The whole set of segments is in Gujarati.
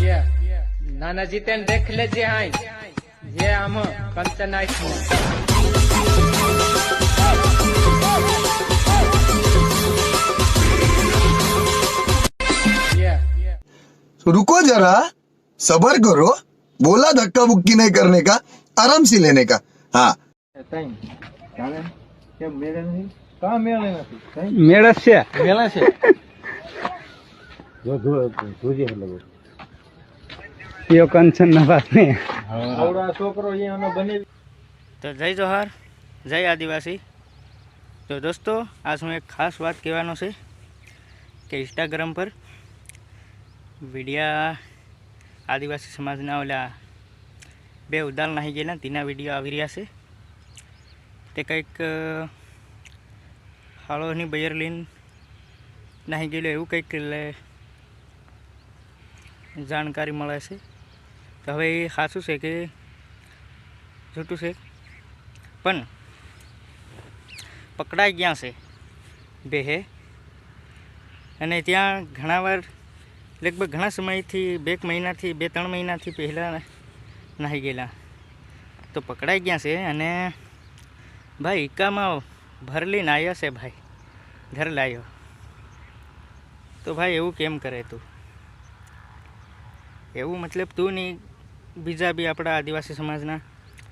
ये नाना जितेन देख ले जे हाई ये हम कंचन तो रुको जरा सबर करो बोला धक्का बुक्की नहीं करने का आराम से लेने का। हाँ। कहाँ मेड़ा से। मेला से? जो दूर दूर है लगो। યો કંચન ના વાત નહીં તો જય જોહાર જય આદિવાસી. તો દોસ્તો આજ હું એક ખાસ વાત કહેવાનો છે કે ઇન્સ્ટાગ્રામ પર વિડીયા આદિવાસી સમાજના ઓલા બે ઉદાલ નાહી ગયેલા તેના વીડિયો આવી રહ્યા છે. તે કંઈક હાળોની બયરલીન નાહી ગયેલો એવું કંઈક એટલે જાણકારી મળે છે. તો હવે એ સાચું છે કે જૂઠું છે. પણ પકડાઈ ગયા છે બેહે. અને ત્યાં ઘણા વાર, લગભગ ઘણા સમયથી, બે મહિનાથી, બે ત્રણ મહિનાથી પહેલાં નાહી ગયેલા. તો પકડાઈ ગયા છે અને ભાઈ ઇક્કામાં ભર લઈને આવ્યા છે ભાઈ. ઘર લાવ્યો તો ભાઈ, એવું કેમ કરે તું? એવું મતલબ તું નહીં બીજા બી આપણા આદિવાસી સમાજના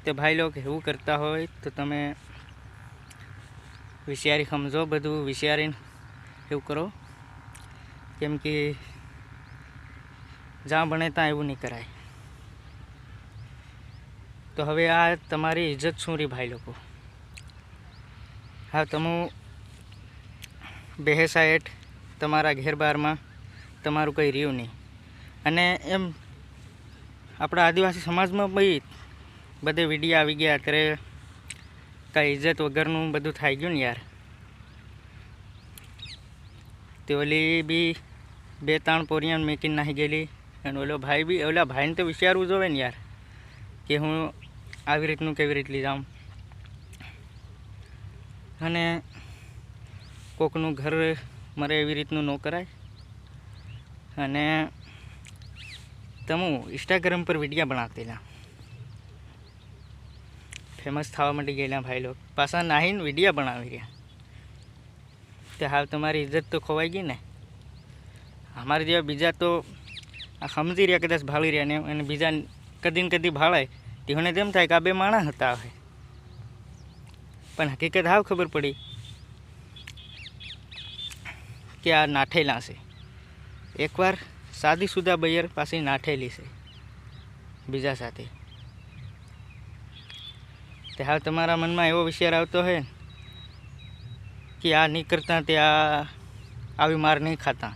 તે ભાઈ લોકો એવું કરતા હોય તો તમે વિચારી સમજો બધું વિચારીને એવું કરો. કેમ કે જ્યાં ભણે ત્યાં એવું નહીં કરાય. તો હવે આ તમારી ઇજ્જત શું રહી ભાઈ લોકો? હા, તમે બેહેસા હેઠ તમારા ઘેર બારમાં તમારું કંઈ રહ્યું નહીં. અને એમ આપણા આદિવાસી સમાજમાં બી બધે વીડિયો આવી ગયા, અત્યારે કાંઈ ઇજ્જત વગરનું બધું થઈ ગયું ને યાર. તે ઓલી બી બે ત્રણ પોરિયાન મેકીને નાહી ગયેલી અને ઓલો ભાઈ બી, ઓલા ભાઈને તો વિચારવું જોવે ને યાર કે હું આવી રીતનું કેવી રીતે જાઉં. અને કોકનું ઘર મરે એવી રીતનું ન કરાય. અને તમે ઇન્સ્ટાગ્રામ પર વિડીયા બનાવતેલા ફેમસ થવા માટે ગયેલા ભાઈ લોકો. પાછા નાહીને વિડીયા બનાવી રહ્યા. તે હાલ તમારી ઇજ્જત તો ખોવાઈ ગઈ ને. અમારા જેવા બીજા તો આ સમજી રહ્યા કદાચ ભાળી રહ્યા ને અને બીજા કદી કદી ભાળાય. તેઓને તેમ થાય કે આ બે માણસ હતા હવે. પણ હકીકત હાવ ખબર પડી કે આ નાઠેલા છે. એકવાર શાદીશુદા બૈયર પાસે નાઠેલી છે, બીજા સાથે. તે હાલ તમારા મનમાં એવો વિચાર આવતો હોય કે આ નહીં કરતા તે આ આવી માર નહીં ખાતા.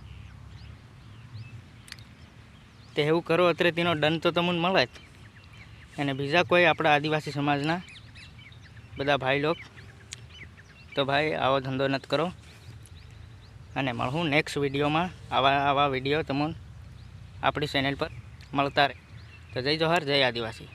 તે એવું કરો અત્યારે તેનો દંડ તો તમને મળે જ. અને બીજા કોઈ આપણા આદિવાસી સમાજના બધા ભાઈ લોક, તો ભાઈ આવો ધંધો નથી કરો. અને મળું નેક્સ્ટ વિડીયોમાં આવા આવા વીડિયો તમને આપણી ચેનલ પર મળતા રહે. તો જય જોહાર જય આદિવાસી.